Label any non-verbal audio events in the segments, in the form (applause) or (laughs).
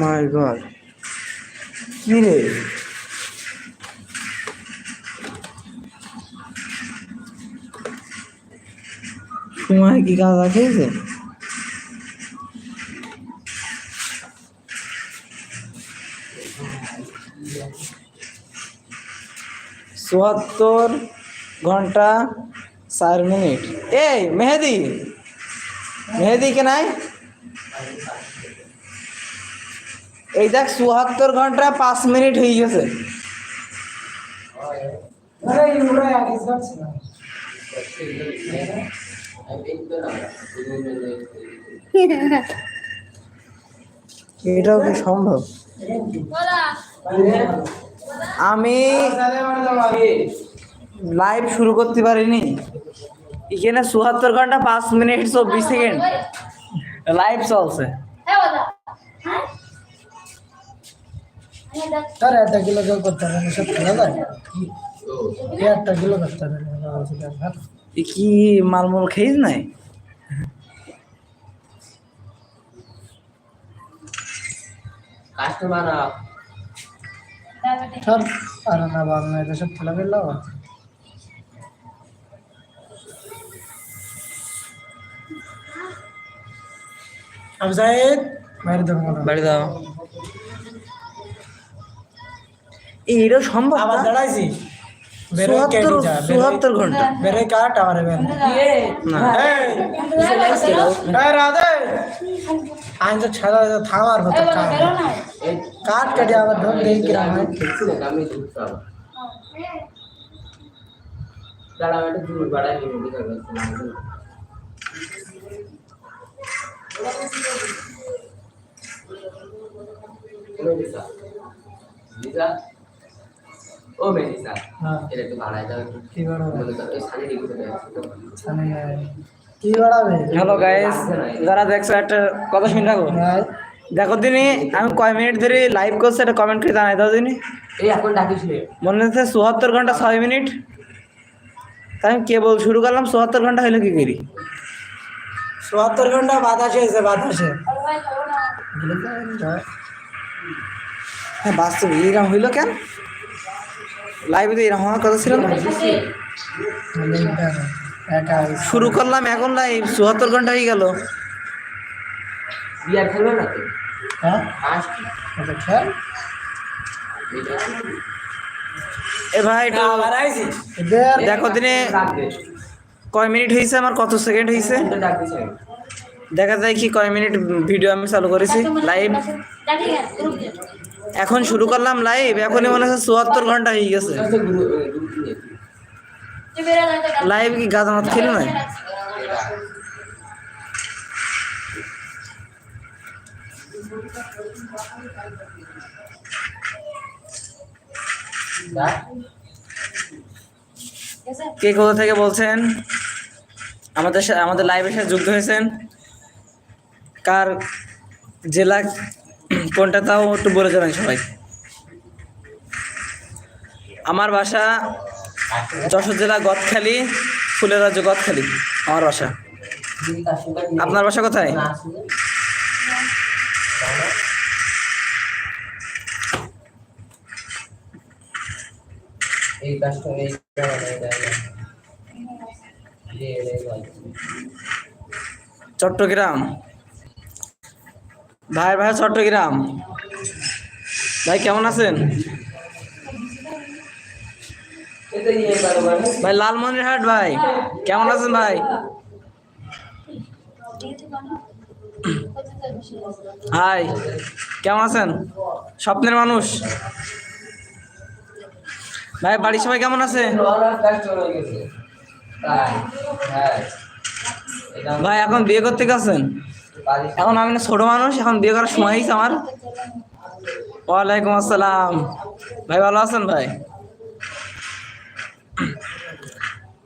মাই god. কি রে? সময় কি গাঁজা খেয়েছে চুয়াত্তর ঘণ্টা চার মিনিট। এই, মেহেদি। মেহেদি কে নাই এই দেখ চুয়াত্তর ঘণ্টা পাঁচ মিনিট হয়ে গেছে। এটাও কি সম্ভব? আমি লাইভ শুরু করতে পারিনি। এখানে চুয়াত্তর ঘণ্টা পাঁচ মিনিট চব্বিশ সেকেন্ড। লাইভ চলছে। তার একটা কিলো কেউ করতে হবে না সব খেলা যায়। এই একটা কিলো করতে এ কি মালমূল খেয়েছ নাই? কাস্টমার আর না বাবা না এটা সব খেলা ফেলল এইটা সম্ভব আবার? দাঁড়াইছি। চুয়াত্তর ঘণ্টা। কাট আমার আইন তো ছাড়া থামার হতো কাট কেটে আবার ঢোক একটু দূর বাড়াই ও মেডিসা হ্যাঁ। এটা একটু বাড়াই দাও একটু। কি বাড়াবে? বলে সানি দিকে চলে যাচ্ছে কি বাড়াবে? হ্যালো গাইস যারা দেখছ একটা কথা শুনে রাখো। দেখো দিনই আমি কয় মিনিট ধরে লাইভ করছি এটা কমেন্ট করে জানাই দাও দিনই এই এখন ডাকিস মনে হচ্ছে চুয়াত্তর ঘণ্টা ছয় মিনিট। তাই আমি কেবল শুরু করলাম চুয়াত্তর ঘণ্টা হইল কি করি? চুয়াত্তর ঘণ্টা বাতাসে এসে বাতাসে। হ্যাঁ বাস্তবে এরকম হইল কেন? লাইভে তো এরকম হওয়ার কথা ছিল না? শুরু করলাম এখন লাইভ চুয়াত্তর ঘণ্টা হয়ে গেল। বিয়ার খেলবে না তো? হ্যাঁ? এ ভাই এদের দেখো দিনে কয় মিনিট হয়েছে আমার? কত সেকেন্ড হয়েছে? দেখা যায় কি কয় মিনিট ভিডিও আমি চালু করেছি। লাইভ এখন শুরু করলাম লাইভ এখনই মনে হচ্ছে চুয়াত্তর ঘণ্টা হয়ে গেছে। লাইভ কি গাঁদা মাত খেলো না কে কোথা থেকে বলছেন? আমাদের আমাদের লাইভের সাথে যুক্ত হয়েছেন কার জেলা কোনটা তাও একটু বলে জানাই সবাই। আমার বাসা যশোর জেলা গদখালি, ফুলের রাজ্য গদখালি, আমার বাসা। আপনার বাসা কোথায়? চট্টগ্রাম। ভাই ভাই, চট্টগ্রাম। ভাই, কেমন আছেন? ভাই, লালমনিরহাট, ভাই, কেমন আছেন, ভাই? হাই কেমন আছেন? স্বপ্নের মানুষ। ভাই, বাড়ির সবাই কেমন আছে? ভাই, এখন বিয়ে করতে গেছেন? এখন আমি না ছোট মানুষ, এখন বিয়ে করার সময় হয়েছে আমার। ওয়ালাইকুম আসসালাম। ভাই, ভালো আছেন ভাই?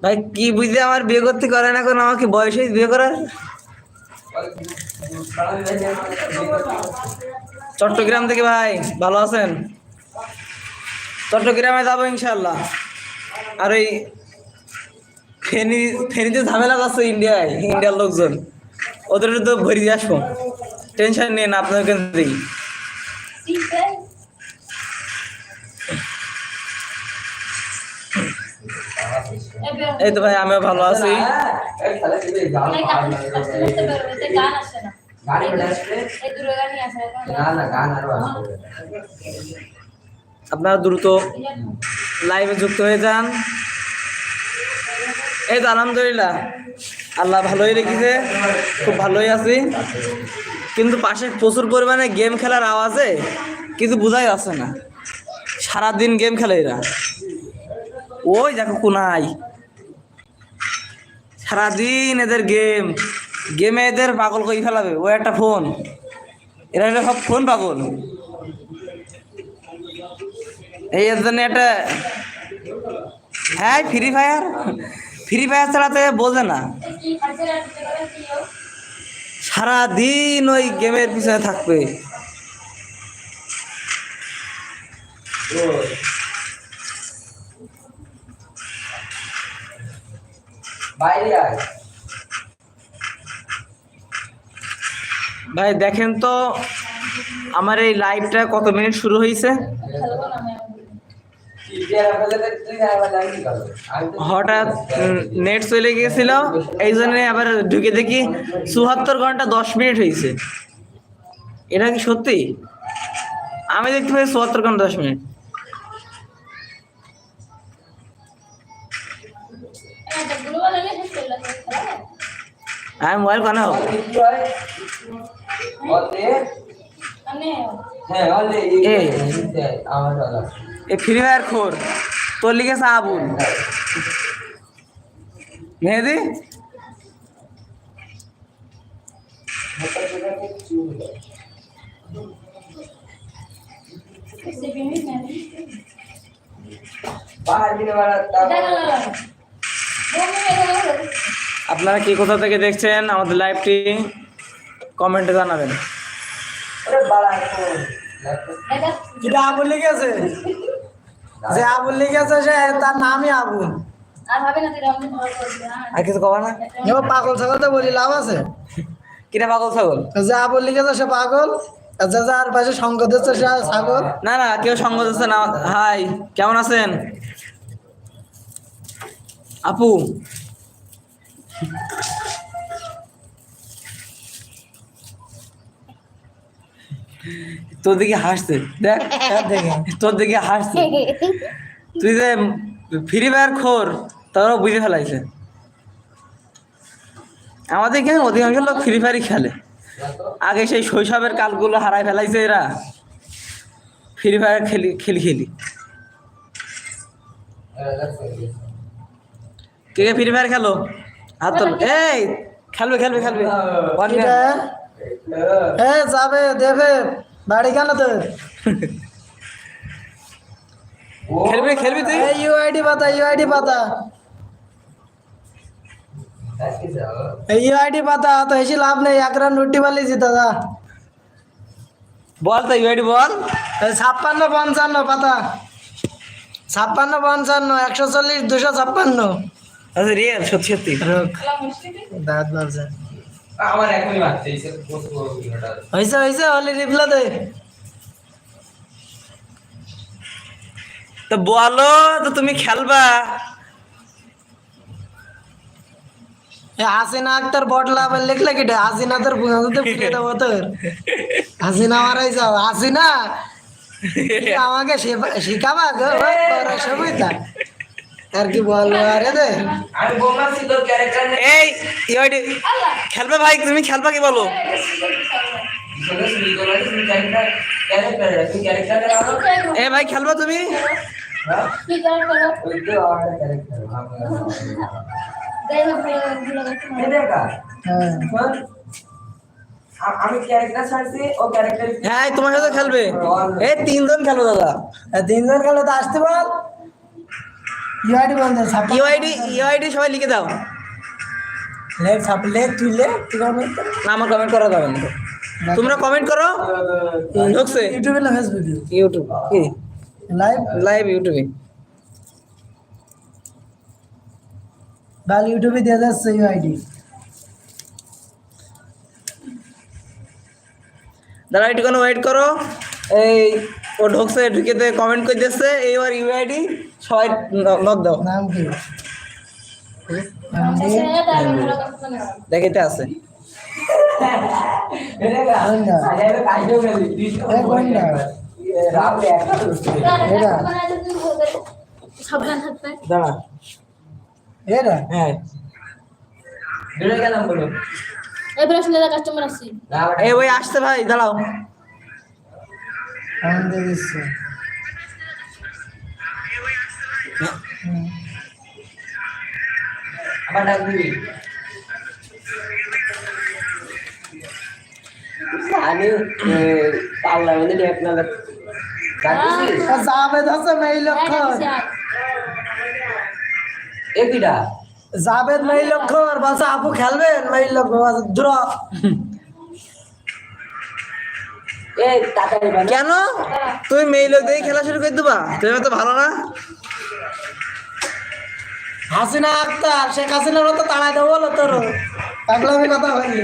ভাই, কি বুঝলে আমার বিয়ে করতে করে না এখন আমাকে বয়স হয়েছে বিয়ে করার? চট্টগ্রাম থেকে ভাই, ভালো আছেন? চট্টগ্রামে যাব ইনশাল্লাহ আর ওই ফেনি ফেনিতে ঝামেলা আছে ইন্ডিয়ায়, ইন্ডিয়ার লোকজন। ওদের তো ভরি দিয়ে আসব। টেনশন নিয়ে না আপনাদের দিই। এই তো ভাই, আমিও ভালো আছি। আপনারা দ্রুত লাইভে যুক্ত হয়ে যান। এই তো আলহামদুলিল্লাহ। আল্লাহ ভালোই রেখেছে, খুব ভালোই আছি। কিন্তু পাশে প্রচুর পরিমাণে গেম খেলার আওয়াজে কিছু বোঝাই যাচ্ছে না। সারাদিন গেম খেলে এরা। ওই দেখো কোনাই সারাদিন এদের গেম। গেমে এদের পাগল করে ফেলাবে। ও একটা ফোন। এরা হলো সব ফোন পাগল। এই জন্য একটা হ্যাঁ ফ্রি ফায়ার ফ্রি ফায়ার চালাতে বোঝে না। সারাদিন ওই গেমের পিছনে থাকবে। ভাই দেখেন তো আমার এই লাইভটা কত মিনিট শুরু হয়েছে হঠাৎ নেট চলে গিয়েছিল। এই জন্য আবার ঢুকে দেখি চুয়াত্তর ঘণ্টা দশ মিনিট হয়েছে। এটা কি সত্যি? আমি দেখতে পাই চুয়াত্তর ঘণ্টা দশ মিনিট। আমি মোবাইল কেন? কি হয় এ ফ্রি ফায়ার খোর তোর লিখেছে আবুল মেহেদি? আপনারা কি কোথা থেকে দেখছেন আমাদের লাইভটি কমেন্টে জানাবেন। এটা আবুল লিখেছে যে আবুল লিখেছে সে তার নামই আবুল। আর কিছু কবা না? এবার পাগল ছাগল তো বলি লাভ আছে। কিনা পাগল ছাগল? যে আবুল লিখেছে সে পাগল। আর যে যার পাশে সঙ্গ দিচ্ছে সে ছাগল। না না কেউ সঙ্গ দিচ্ছে না। হাই কেমন আছেন? আপু তোর দিকে হাসছে। দেখ (laughs) তোর দিকে হাসছে। (laughs) তুই যে ফ্রি ফায়ার খোর তারাও বুঝে ফেলাইছে। আমাদের এখানে অধিকাংশ লোক ফ্রি ফায়ারই খেলে। আগে সেই শৈশবের কালগুলো হারাই ফেলাইছে এরা। ফ্রি ফায়ার খেলি খেলি খেলি। কে কে ফ্রি ফায়ার খেলো? হাত তোল। এই খেলবে খেলবে খেলবে। যাবে দেবে। বাড়ি কেন তোর? খেলবি খেলবি তুই? এই ইউআইডি পাতা ইউআইডি পাতা। এই ইউআইডি পাতা তো এসে লাভ নেই এক রান রুটি পালিয়েছি দাদা। বল তো ইউআইডি বল। ছাপ্পান্ন পঞ্চান্ন পাতা। ছাপ্পান্ন পঞ্চান্ন একশো চল্লিশ দুশো ছাপ্পান্ন। আচ্ছা রিয়েল সত্যি সত্যি। খেলা দাঁত মারছে আমার এখনই মারছে এই সব বস্তু কিলোটা হয়েছে হয়েছে হলি রিপ্লা দে। তো বলো তো তুমি খেলবা। হাসিনা আক্তার বট লাভের লিখলে কি হাসিনা তোর বুঝাতে ফিরে দেবো তোর। হাসিনা মারাই যাও। হাসিনা আমাকে শিখাবা? গো সুবিধা আর কি বলব, আরে দে। এই খেলবে ভাই, তুমি খেলবা কি বলো? এ ভাই, খেলবা তুমি? হ্যাঁ তোমার সাথে খেলবে। এই তিনজন খেলব দাদা। তিনজন গেলে তো আসতে বল। ইউআইডি বল দে ইউআইডি ইউআইডি সবাই লিখে দাও। তুই তুই কমেন্ট না আমার কমেন্ট করা যাবে না। তোমরা কমেন্ট করো। ঢুকছে। ইউটিউবে না ফেসবুকে ইউটিউব কি? লাইভ লাইভ ইউটিউবে বাল ইউটিউবে দিয়ে যাচ্ছে ইউআইডি দাঁড়া একটু ওয়েট করো। এই ও ঢুকছে ঢুকে কমেন্ট করে দিচ্ছে। এইবার ইউআইডি সবাই নক দাও। নাম কি? দেখিতে আছে। কোনটা এ কোনটা আবার ডাক দিবি? আমি পাল্লার মধ্যে ডেট না ডাকছিস জাবেদ আছে মেই লক্ষর এ কিডা জাবেদ মেই লক্ষর বাসা আপু খেলবেন? মেই দ্র বানা কেন? তুমি মেয়ে লোক দিয়ে খেলা শুরু করে দেবা। তুমি তো ভালো না? হাসিনা আক্তার শেখ হাসিনার মতো তাড়াই দেবো বলো তোর। পাগলামি কথা বললি।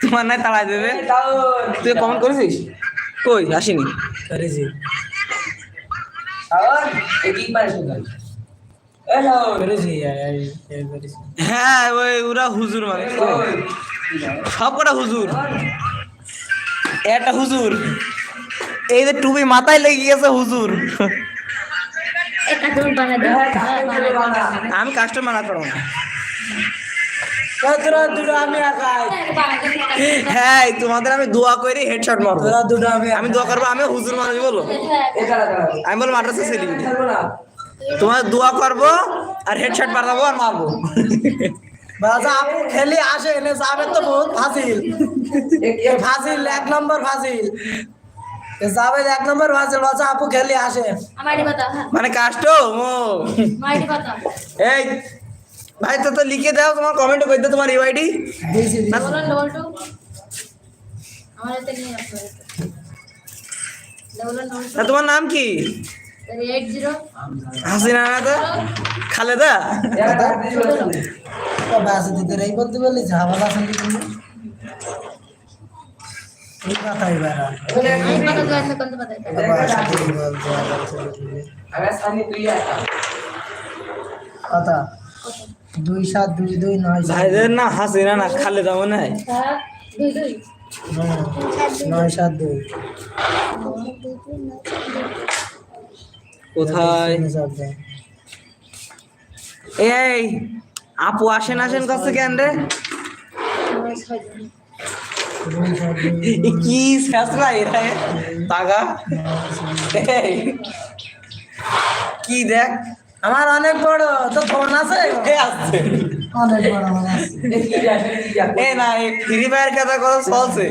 তোমার নাই তাড়াই দেবে? তুই কমেন্ট করেছিস? কই? আসিনি। করেছি। হ্যাঁ ওই ওরা হুজুর মানে সব কটা হুজুর। একটা হুজুর। এই যে টুপি মাথায় লেগে গেছে হুজুর। আমি কাস্টমার না করব না। আমি হ্যাঁ তোমাদের আমি দোয়া করি হেডশট মারবো। দুটো আমি আমি দোয়া করব আমি হুজুর মানুষ বলো। আমি বলব মাদ্রাসা সেলিব্রিটি তোমার দোয়া করব আর হেডশট মারবো আর মারবো। আপু খেলি আসে এনে তো বহুত ফাজিল ফাজিল এক নম্বর ফাজিল এ এক নম্বর ফাজিল বাসা আপু খেলি আসে। হ্যাঁ। মানে কাস্টম ও। আমার এই ভাই তো তো লিখে দাও তোমার কমেন্টে করে দাও তোমার ইউআইডি না তোমার নাম কি? হাসিনা না তো? খালেদা? দিতে ঝামেলা আছে কি তুমি এই কথা? দুই সাত দুই দুই নয়। ভাইদের না হাসিনা না দুই দুই হুম, নয় সাত দুই। কোথায়? এই আপু আসেন আসেন কাছে কেন রে? কি ফেসলা এরা এ? তাগা কি দেখ আমার অনেক বড় তো ফোন আছে আসছে ফ্রি ফায়ার কথা কথা চলছে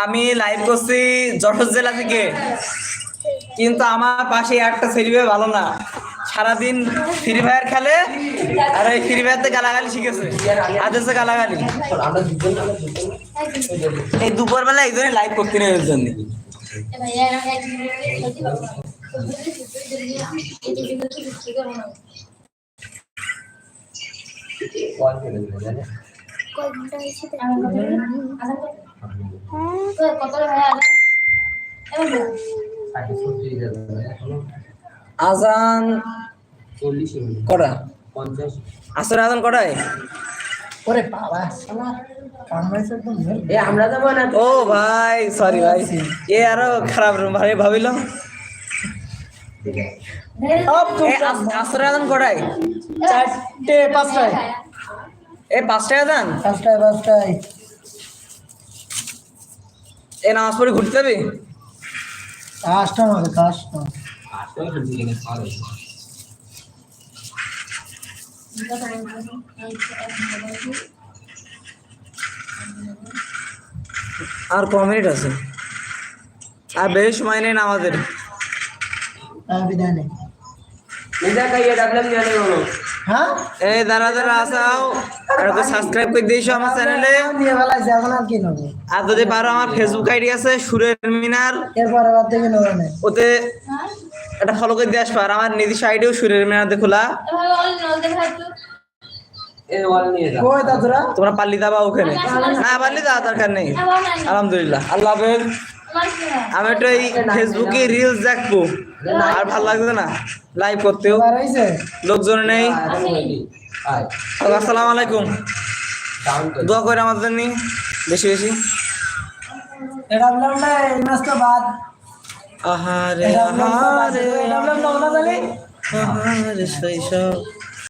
আমি লাইভ করছি যশোর জেলা থেকে। কিন্তু আমার পাশে একটা ছেলে ভালো না। সারাদিন ফ্রি ফায়ার খেলে, আর ওই ফ্রি ফায়ারতে গালাগালি শিখেছে। আদেশে গালাগালি। এই দুপুর বেলা একজনে লাইভ করতে নেই জন্য। কত আজান কটা? আসর আজান কটায়? ওরে বাবা আমরা যাব না? ও ভাই সরি ভাই। এ আরও খারাপ ভাই ভাবিল সব তো আসর আজান কটায়? চারটে পাঁচটায়। এ পাঁচটায় আজান? পাঁচটায় পাঁচটায়। এ নামাজ পড়ে ঘুরতে যাবি? আমাকে কাজটা। আর ক মিনিট আছে? আর বেশ সময় নেই না আমাদের। হ্যাঁ? এই দাঁড়া দাঁড়া আসাও। সাবস্ক্রাইব করে দিয়েছ আমার চ্যানেলে কি নেব আর যদি পারো আমার ফেসবুক আইডি আছে সুরের মিনার। এরপরে বাদ থেকে নেব না ওতে এটা ফলো করে দিয়ে আসবা আর আমার নিজস্ব আইডিও সুরের মেয়াদে খোলা। তোমরা পাল্লি দাবা ওখানে। না পাল্লি দেওয়া দরকার নেই। আলহামদুলিল্লাহ। আল্লাহ হাফেজ? আমি একটু এই ফেসবুকে রিলস দেখব। আর ভালো লাগছে না? লাইভ করতেও। লোকজন নেই। আসসালামু আলাইকুম। দোয়া করে আমাদের জন্য বেশি বেশি। না এই মাসটা বাদ। আহারে আহারে না ওনা জানি আহারে শৈশব।